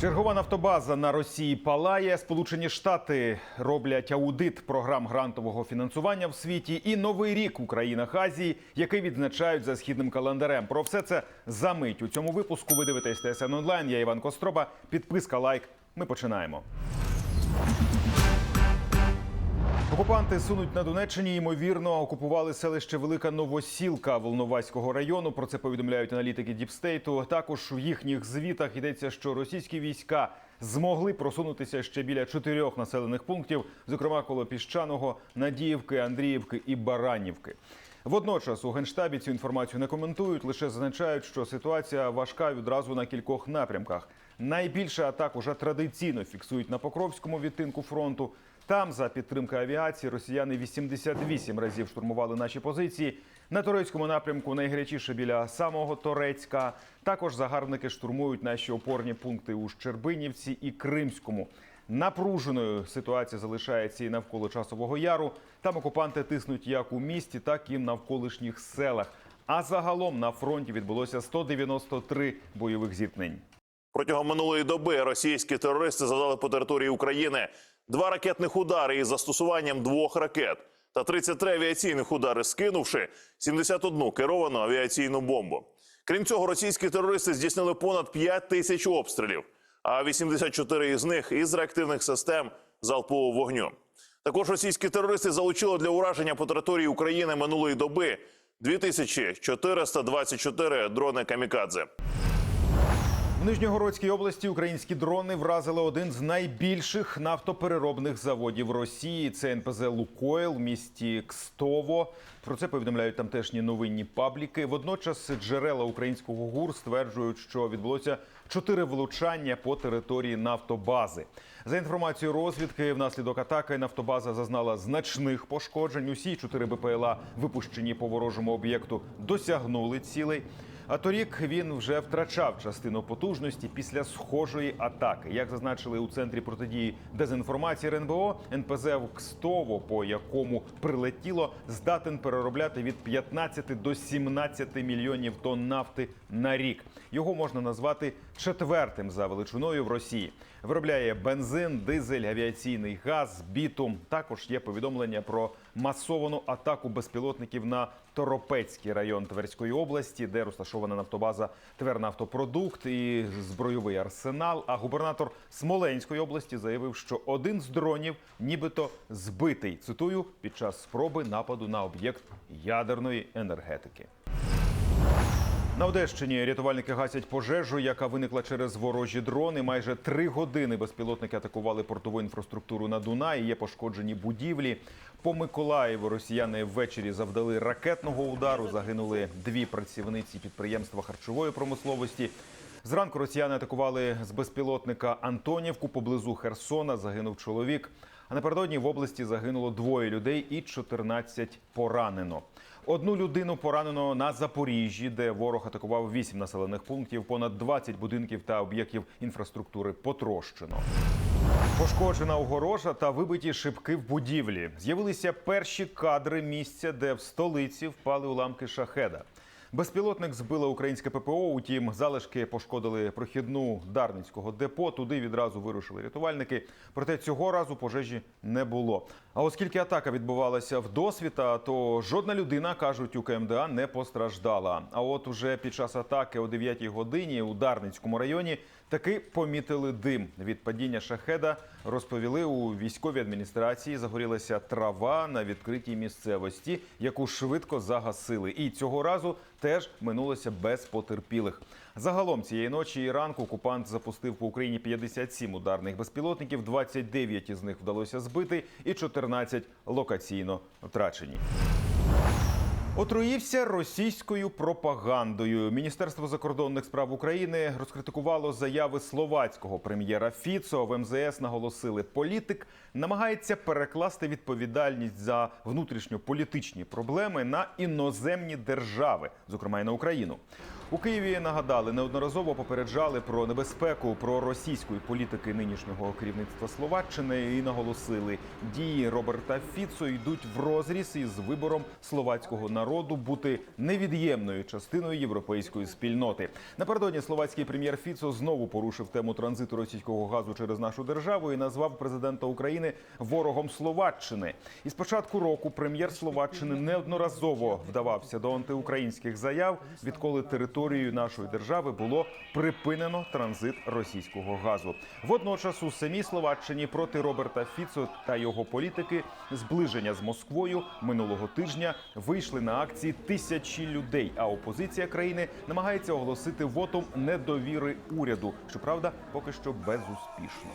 Чергова нафтобаза на Росії палає. Сполучені Штати роблять аудит програм грантового фінансування в світі і новий рік у країнах Азії, який відзначають за східним календарем. Про все це за мить у цьому випуску. Ви дивитесь ТСН онлайн. Я Іван Костроба. Підписка, лайк. Ми починаємо. Окупанти сунуть на Донеччині. Ймовірно, окупували селище Велика Новосілка Волноваського району. Про це повідомляють аналітики Діпстейту. Також в їхніх звітах йдеться, що російські війська змогли просунутися ще біля чотирьох населених пунктів, зокрема коло піщаного, Надіївки, Андріївки і Баранівки. Водночас у генштабі цю інформацію не коментують, лише зазначають, що ситуація важка відразу на кількох напрямках. Найбільше атак уже традиційно фіксують на Покровському відтинку фронту. Там, за підтримки авіації, росіяни 88 разів штурмували наші позиції. На турецькому напрямку найгарячіше біля самого Торецька. Також загарбники штурмують наші опорні пункти у Щербинівці і Кримському. Напруженою ситуація залишається і навколо часового яру. Там окупанти тиснуть як у місті, так і навколишніх селах. А загалом на фронті відбулося 193 бойових зіткнень. Протягом минулої доби російські терористи завдали по території України два ракетних удари із застосуванням двох ракет та 33 авіаційних удари, скинувши 71 керовану авіаційну бомбу. Крім цього, російські терористи здійснили понад 5 тисяч обстрілів, а 84 із них із реактивних систем залпового вогню. Також російські терористи залучили для ураження по території України минулої доби 2424 дрони камікадзе. Нижньогородській області українські дрони вразили один з найбільших нафтопереробних заводів Росії. Це НПЗ Лукойл в місті Кстово. Про це повідомляють тамтешні новинні пабліки. Водночас джерела українського ГУР стверджують, що відбулося чотири влучання по території нафтобази. За інформацією розвідки, внаслідок атаки нафтобаза зазнала значних пошкоджень. Усі чотири БПЛА, випущені по ворожому об'єкту, досягнули цілей. А торік він вже втрачав частину потужності після схожої атаки. Як зазначили у центрі протидії дезінформації РНБО, НПЗ в Кстово, по якому прилетіло, здатен переробляти від 15 до 17 мільйонів тонн нафти на рік. Його можна назвати четвертим за величиною в Росії. Виробляє бензин, дизель, авіаційний газ, бітум. Також є повідомлення про масовану атаку безпілотників на Торопецький район Тверської області, де розташована нафтобаза Твернафтопродукт і збройовий арсенал. А губернатор Смоленської області заявив, що один з дронів нібито збитий. Цитую під час спроби нападу на об'єкт ядерної енергетики. На Одещині рятувальники гасять пожежу, яка виникла через ворожі дрони. Майже три години безпілотники атакували портову інфраструктуру на Дунаї. Є пошкоджені будівлі. По Миколаєву росіяни ввечері завдали ракетного удару. Загинули дві працівниці підприємства харчової промисловості. Зранку росіяни атакували з безпілотника Антонівку поблизу Херсона. Загинув чоловік. А напередодні в області загинуло двоє людей і 14 поранено. Одну людину поранено на Запоріжжі, де ворог атакував 8 населених пунктів, понад 20 будинків та об'єктів інфраструктури потрощено. Пошкоджена огорожа та вибиті шибки в будівлі. З'явилися перші кадри місця, де в столиці впали уламки шахеда. Безпілотник збило українське ППО. Утім, залишки пошкодили прохідну Дарницького депо. Туди відразу вирушили рятувальники. Проте цього разу пожежі не було. А оскільки атака відбувалася в досвіта, то жодна людина кажуть у КМДА не постраждала. А от уже під час атаки о 9 годині у Дарницькому районі таки помітили дим від падіння шахеда. Розповіли у військовій адміністрації. Загорілася трава на відкритій місцевості, яку швидко загасили. І цього разу теж минулося без потерпілих. Загалом цієї ночі і ранку окупант запустив по Україні 57 ударних безпілотників. 29 із них вдалося збити, і 14 локаційно втрачені. Отруївся російською пропагандою. Міністерство закордонних справ України розкритикувало заяви словацького прем'єра Фіцо. В МЗС наголосили, політик намагається перекласти відповідальність за внутрішньополітичні проблеми на іноземні держави, зокрема й на Україну. У Києві нагадали, неодноразово попереджали про небезпеку про російської політики нинішнього керівництва Словаччини і наголосили, дії Роберта Фіцо йдуть в розріз із вибором словацького народу бути невід'ємною частиною європейської спільноти. Напередодні словацький прем'єр Фіцо знову порушив тему транзиту російського газу через нашу державу і назвав президента України ворогом Словаччини. І з початку року прем'єр Словаччини неодноразово вдавався до антиукраїнських заяв, відколи територією нашої держави було припинено транзит російського газу. Водночас у самій Словаччині проти Роберта Фіцо та його політики зближення з Москвою минулого тижня вийшли на акції тисячі людей. А опозиція країни намагається оголосити вотом недовіри уряду. Щоправда, поки що безуспішно.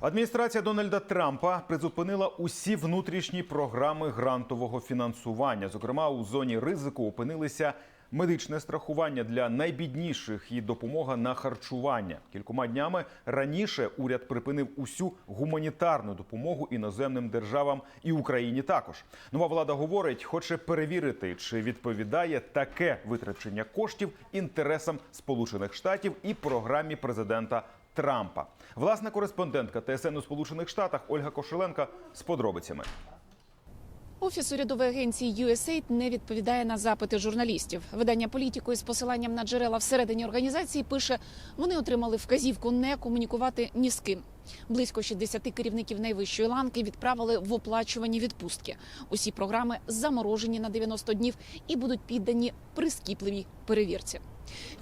Адміністрація Дональда Трампа призупинила усі внутрішні програми грантового фінансування. Зокрема, у зоні ризику опинилися медичне страхування для найбідніших і допомога на харчування. Кількома днями раніше уряд припинив усю гуманітарну допомогу іноземним державам і Україні. Також нова влада говорить, хоче перевірити, чи відповідає таке витрачення коштів інтересам Сполучених Штатів і програмі президента Трампа. Власна кореспондентка ТСН у Сполучених Штатах Ольга Кошеленка з подробицями. Офіс урядової агенції USAID не відповідає на запити журналістів. Видання політику із посиланням на джерела всередині організації пише, вони отримали вказівку не комунікувати ні з ким. Близько 60 керівників найвищої ланки відправили в оплачувані відпустки. Усі програми заморожені на 90 днів і будуть піддані прискіпливій перевірці.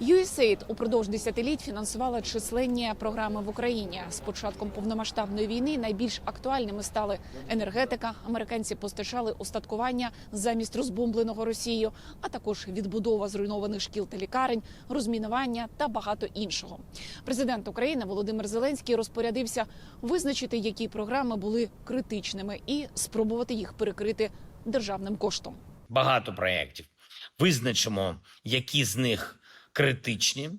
USAID упродовж десятиліть фінансувала численні програми в Україні. З початком повномасштабної війни найбільш актуальними стали енергетика. Американці постачали устаткування замість розбомбленого Росією, а також відбудова зруйнованих шкіл та лікарень, розмінування та багато іншого. Президент України Володимир Зеленський розпорядився визначити, які програми були критичними, і спробувати їх перекрити державним коштом. багато проєктів. Визначимо, які з них критичні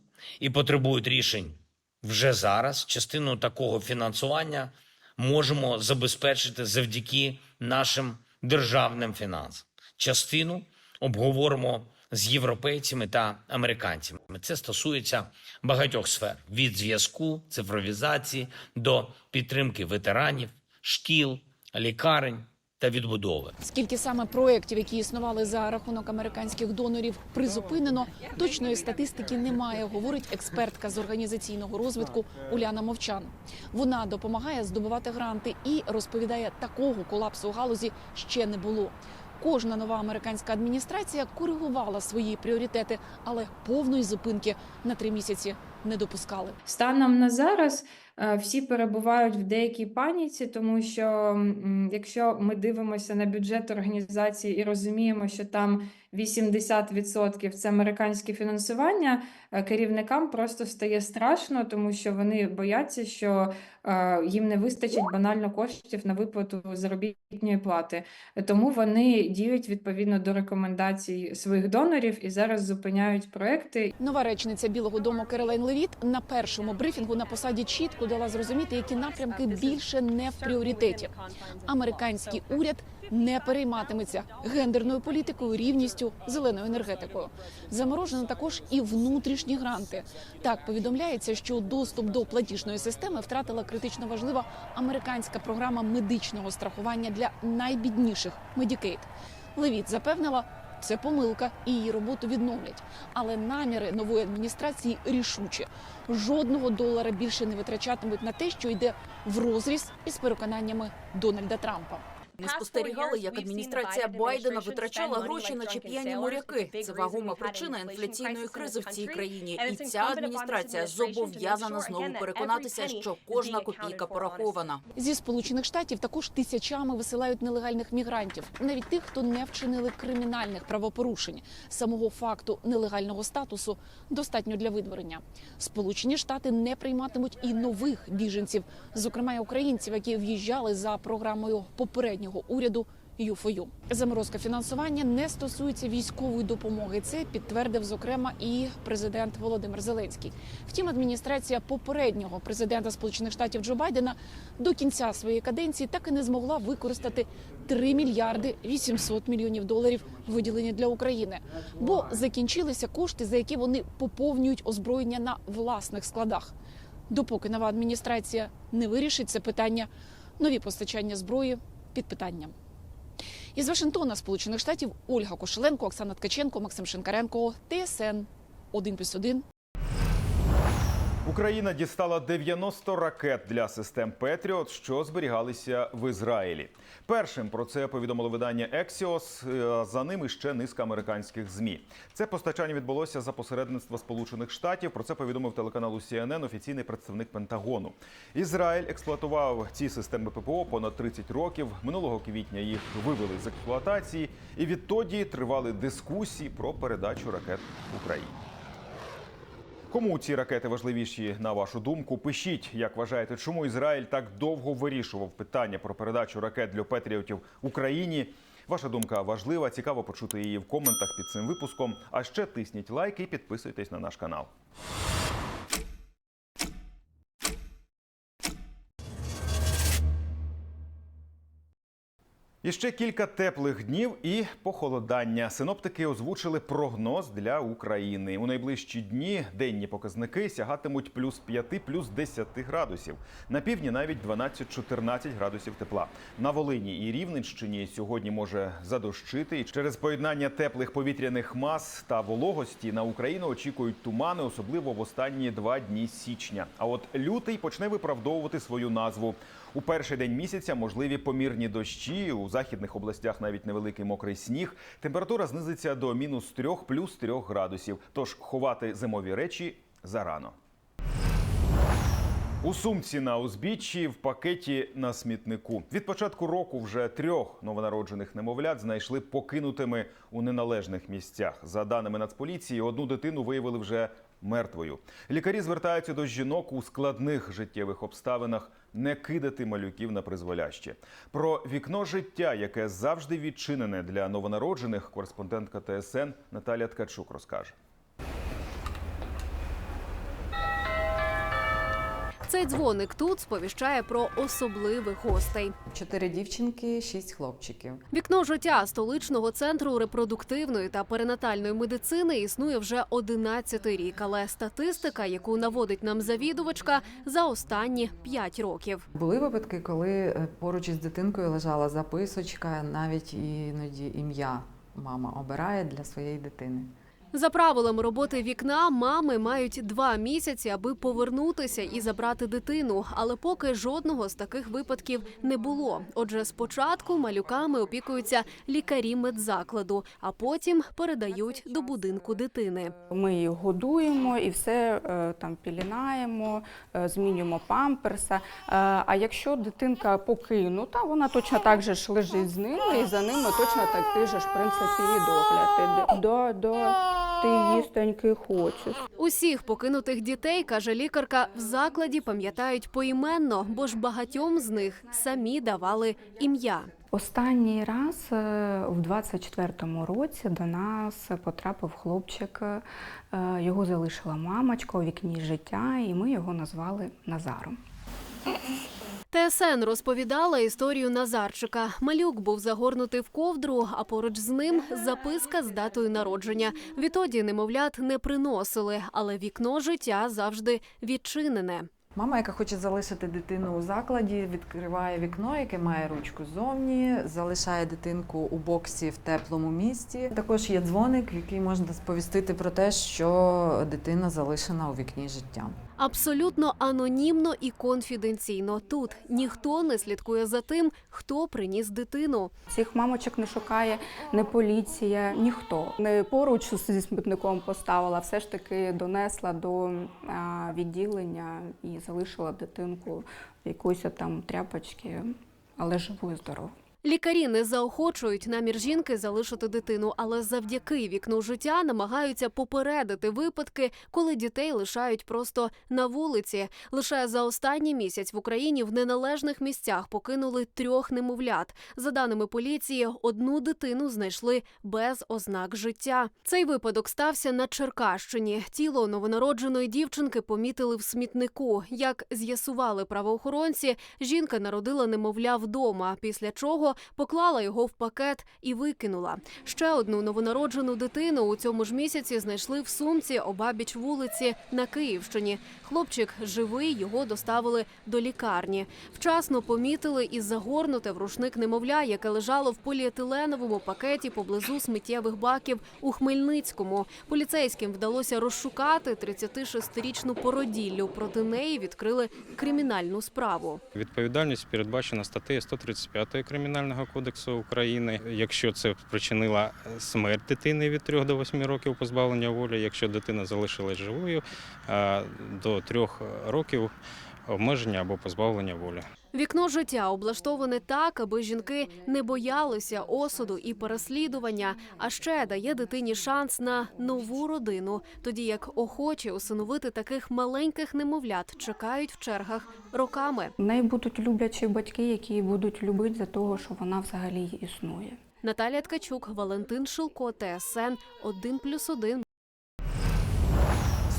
і потребують рішень вже зараз. Частину такого фінансування можемо забезпечити завдяки нашим державним фінансам. Частину обговоримо з європейцями та американцями. Це стосується багатьох сфер: від зв'язку, цифровізації до підтримки ветеранів, шкіл, лікарень та відбудови. Скільки саме проєктів, які існували за рахунок американських донорів, призупинено, точної статистики немає, говорить експертка з організаційного розвитку Уляна Мовчан. Вона допомагає здобувати гранти і розповідає, такого колапсу галузі ще не було. Кожна нова американська адміністрація коригувала свої пріоритети, але повної зупинки на три місяці не допускали. Станом на зараз всі перебувають в деякій паніці, тому що якщо ми дивимося на бюджет організації і розуміємо, що там 80% це американське фінансування, е, керівникам просто стає страшно, тому що вони бояться, що е, їм не вистачить банально коштів на виплату заробітної плати. Тому вони діють відповідно до рекомендацій своїх донорів і зараз зупиняють проекти Нова речниця Білого Дому Керолайн Левіт на першому брифінгу на посаді чітко дала зрозуміти, які напрямки більше не в пріоритеті. Американський уряд не перейматиметься гендерною політикою, рівністю, зеленою енергетикою. Заморожено також і внутрішні гранти. Так повідомляється, що доступ до платіжної системи втратила критично важлива американська програма медичного страхування для найбідніших Medicaid. Левіт запевнила. Це помилка, і її роботу відновлять. Але наміри нової адміністрації рішучі. Жодного долара більше не витрачатимуть на те, що йде в розріз із переконаннями Дональда Трампа. Ми спостерігали, як адміністрація Байдена витрачала гроші на чіп'яні моряки. Це вагома причина інфляційної кризи в цій країні. І ця адміністрація зобов'язана знову переконатися, що кожна копійка порахована. Зі сполучених штатів також тисячами висилають нелегальних мігрантів, навіть тих, хто не вчинили кримінальних правопорушень. Самого факту нелегального статусу достатньо для видворення. Сполучені Штати не прийматимуть і нових біженців, зокрема й українців, які в'їжджали за програмою попереднього уряду ЮФОЮ. Заморозка фінансування не стосується військової допомоги. Це підтвердив зокрема і президент Володимир Зеленський. Втім, адміністрація попереднього президента Сполучених Штатів Джо Байдена до кінця своєї каденції так і не змогла використати 3 мільярди 800 мільйонів доларів виділені для України, бо закінчилися кошти, за які вони поповнюють озброєння на власних складах. Допоки нова адміністрація не вирішить це питання, нові постачання зброї під питанням. Із Вашингтона, Сполучених Штатів, Ольга Кошеленко, Оксана Ткаченко, Максим Шинкаренко, ТСН 1+,1. Україна дістала 90 ракет для систем Петріот, що зберігалися в Ізраїлі. Першим про це повідомило видання Ексіос. е, За ними ще низка американських змі. Це постачання відбулося за посередництва Сполучених Штатів. Про це повідомив телеканалу CNN офіційний представник Пентагону. Ізраїль експлуатував ці системи ППО понад 30 років. Минулого квітня їх вивели з експлуатації, і відтоді тривали дискусії про передачу ракет Україні. Кому ці ракети важливіші на вашу думку? Пишіть, як вважаєте, чому Ізраїль так довго вирішував питання про передачу ракет для Петріотів Україні. Ваша думка важлива. Цікаво почути її в коментах під цим випуском. А ще тисніть лайк і підписуйтесь на наш канал. І ще кілька теплих днів і похолодання. Синоптики озвучили прогноз для України. У найближчі дні денні показники сягатимуть плюс 5, плюс 10 градусів. На півдні навіть 12-14 градусів тепла. На Волині і Рівненщині сьогодні може задощити. І через поєднання теплих повітряних мас та вологості на Україну очікують тумани, особливо в останні два дні січня. А от лютий почне виправдовувати свою назву. У перший день місяця можливі помірні дощі. У західних областях навіть невеликий мокрий сніг. Температура знизиться до мінус 3, плюс 3 градусів. Тож ховати зимові речі зарано. У сумці на узбіччі в пакеті на смітнику. Від початку року вже трьох новонароджених немовлят знайшли покинутими у неналежних місцях. За даними Нацполіції, одну дитину виявили вже мертвою. Лікарі звертаються до жінок у складних життєвих обставинах не кидати малюків на призволяще. Про вікно життя, яке завжди відчинене для новонароджених, кореспондентка ТСН Наталя Ткачук розкаже. Цей дзвоник тут сповіщає про особливих гостей. Чотири дівчинки, шість хлопчиків. Вікно життя столичного центру репродуктивної та перинатальної медицини існує вже 11 рік, але статистика, яку наводить нам завідувачка, за останні 5 років. Були випадки, коли е, поруч із дитинкою лежала записочка, навіть іноді ім'я мама обирає для своєї дитини. За правилами роботи вікна, мами мають два місяці, аби повернутися і забрати дитину. Але поки жодного з таких випадків не було. Отже, спочатку малюками опікуються лікарі медзакладу, а потім передають до будинку дитини. Ми її годуємо і все е, там пілінаємо, е, змінюємо памперса. Е, А якщо дитинка покинута, вона точно так же ж лежить з ними, і за ними точно такий же ж в принципі і догляд. До, до ти їстоньки хочеш. Усіх покинутих дітей, каже лікарка, в закладі пам'ятають поіменно, бо ж багатьом з них самі давали ім'я. Останній раз е, в 24-му році до нас потрапив хлопчик. е, Його залишила мамочка у вікні життя, і ми його назвали Назаром. ТСН розповідала історію Назарчика. Малюк був загорнутий в ковдру, а поруч з ним записка з датою народження. Відтоді немовлят не приносили, але вікно життя завжди відчинене. Мама, яка хоче залишити дитину у закладі, відкриває вікно, яке має ручку ззовні, залишає дитинку у боксі в теплому місці. Також є дзвоник, який можна сповістити про те, що дитина залишена у вікні життя. Абсолютно анонімно і конфіденційно. Тут ніхто не слідкує за тим, хто приніс дитину. Цих мамочок не шукає не поліція, ніхто. Не поруч зі смітником поставила, все ж таки донесла до відділення і залишила дитинку в якоїсь там тряпочки, але живу і здорову. Лікарі не заохочують намір жінки залишити дитину, але завдяки вікну життя намагаються попередити випадки, коли дітей лишають просто на вулиці. Лише за останній місяць в Україні в неналежних місцях покинули трьох немовлят. За даними поліції, одну дитину знайшли без ознак життя. Цей випадок стався на Черкащині. Тіло новонародженої дівчинки помітили в смітнику. Як з'ясували правоохоронці, жінка народила немовля вдома, після чого поклала його в пакет і викинула. Ще одну новонароджену дитину у цьому ж місяці знайшли в сумці обабіч вулиці на Київщині. Хлопчик живий, його доставили до лікарні. Вчасно помітили і загорнуте в рушник немовля, яке лежало в поліетиленовому пакеті поблизу сміттєвих баків у Хмельницькому. Поліцейським вдалося розшукати 36-річну породіллю. Проти неї відкрили кримінальну справу. Відповідальність передбачена статтею 135 Кримінального кодексу України. Якщо це спричинила смерть дитини від 3 до 8 років позбавлення волі, якщо дитина залишилась живою, до 3 років обмеження або позбавлення волі. Вікно життя облаштоване так, аби жінки не боялися осуду і переслідування, а ще дає дитині шанс на нову родину, тоді як охочі усиновити таких маленьких немовлят чекають в чергах роками. В неї будуть люблячі батьки, які її будуть любити за того, що вона взагалі існує. Наталія Ткачук, Валентин Шилко, ТСН 1+,1.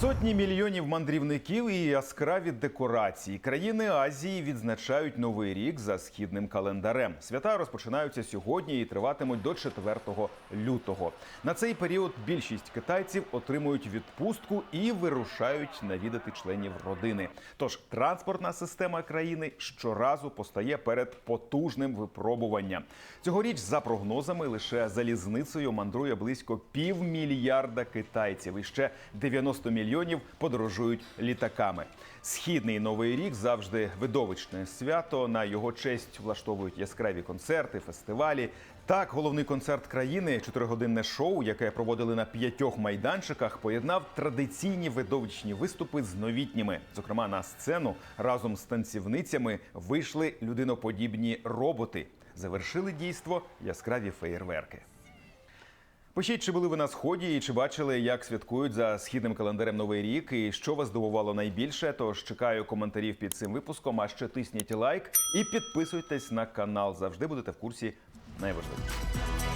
Сотні мільйонів мандрівників і яскраві декорації. Країни Азії відзначають новий рік за східним календарем. Свята розпочинаються сьогодні і триватимуть до 4 лютого. На цей період більшість китайців отримують відпустку і вирушають навідати членів родини. Тож транспортна система країни щоразу постає перед потужним випробуванням. Цьогоріч, за прогнозами, лише залізницею мандрує близько півмільярда китайців. І ще 90 мільйонів подорожують літаками. Східний новий рік завжди видовищне свято. На його честь влаштовують яскраві концерти, фестивалі. Так, головний концерт країни, чотиригодинне шоу, яке проводили на п'ятьох майданчиках, поєднав традиційні видовищні виступи з новітніми. Зокрема, на сцену разом з танцівницями вийшли людиноподібні роботи. Завершили дійство яскраві феєрверки. Пишіть, чи були ви на сході і чи бачили, як святкують за східним календарем новий рік, і що вас здивувало найбільше. Тож чекаю коментарів під цим випуском. А ще тисніть лайк і підписуйтесь на канал. Завжди будете в курсі найважливішого.